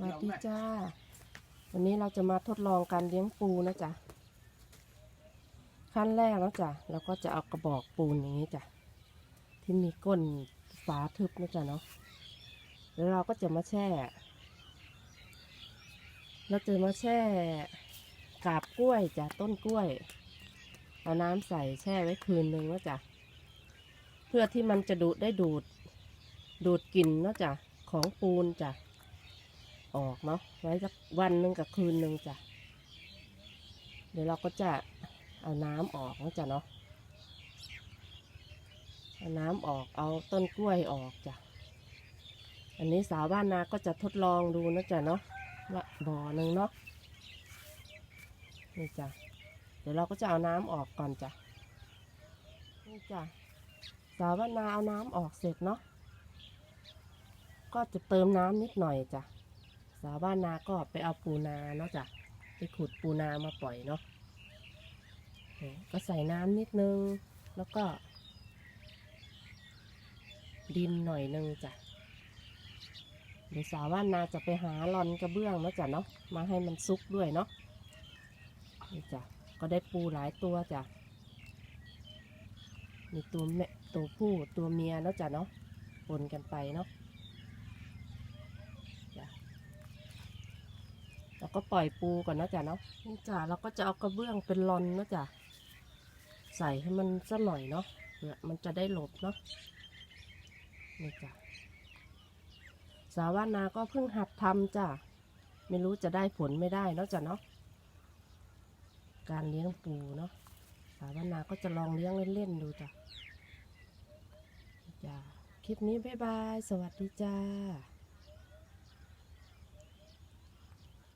วัสดีจ้า วันนี้เราจะมาทดลองการเลี้ยงปูนะจ๊ะ ขั้นแรกนะจ๊ะเราก็จะเอากระบอกปูนอย่างนี้จ้ะ ที่มีก้นฝาทึบนะจ๊ะเนาะ แล้วเราก็จะมาแช่ เราจะมาแช่กาบกล้วยจ้ะต้นกล้วย เอาน้ำใส่แช่ไว้คืนนึงนะจ๊ะ เพื่อที่มันจะดูดได้ดูด ดูดกลิ่นนะจ้ะของปูนจ้ะ ออกเนาะไว้สักวันหนึ่งกับคืนหนึ่งจ้ะ เดี๋ยวเราก็จะเอาน้ำออกนะจ้ะเนาะเอาน้ำออกเอาต้นกล้วยออกจ้ะ อันนี้สาวบ้านนาก็จะทดลองดูนะจ๊ะเนาะว่าบ่อหนึ่งเนาะนี่จ้ะเดี๋ยวเราก็จะเอาน้ำออกก่อนจ้ะนี่จ้ะสาวบ้านนาเอาน้ำออกเสร็จเนาะก็จะเติมน้ำนิดหน่อยจ้ะ สาวบ้านนาก็ไปเอาปูนาเนาะจ้ะไปขุดปูนามาปล่อยเนาะก็ใส่น้ำนิดนึง แล้วก็ ดินหน่อยนึงจ้ะเดี๋ยวสาวบ้านนาจะไปหาลอนกระเบื้องเนาะจ้ะเนาะมาให้มันซุกด้วยเนาะนี่จ้ะก็ได้ปูหลายตัวจ้ะมีตัวแม่ตัวผู้ตัวเมียเนาะจ้ะเนาะปนกันไปเนาะแล้ว ก็ปล่อยปูก่อนนะจ้ะเนาะนี่จ้ะเราก็จะเอากระเบื้องเป็นลอนนะจ้ะใส่ให้มันสักหน่อยเนาะเพื่อมันจะได้หลบเนาะนี่จ้ะสาวานาก็เพิ่งหัดทำจ้ะไม่รู้จะได้ผลไม่ได้เนาะจ้ะเนาะการเลี้ยงปูเนาะสาวนาก็จะลองเลี้ยงเล่นๆดูจ้ะจ้าคลิปนี้บ๊ายบาย สวัสดีจ้า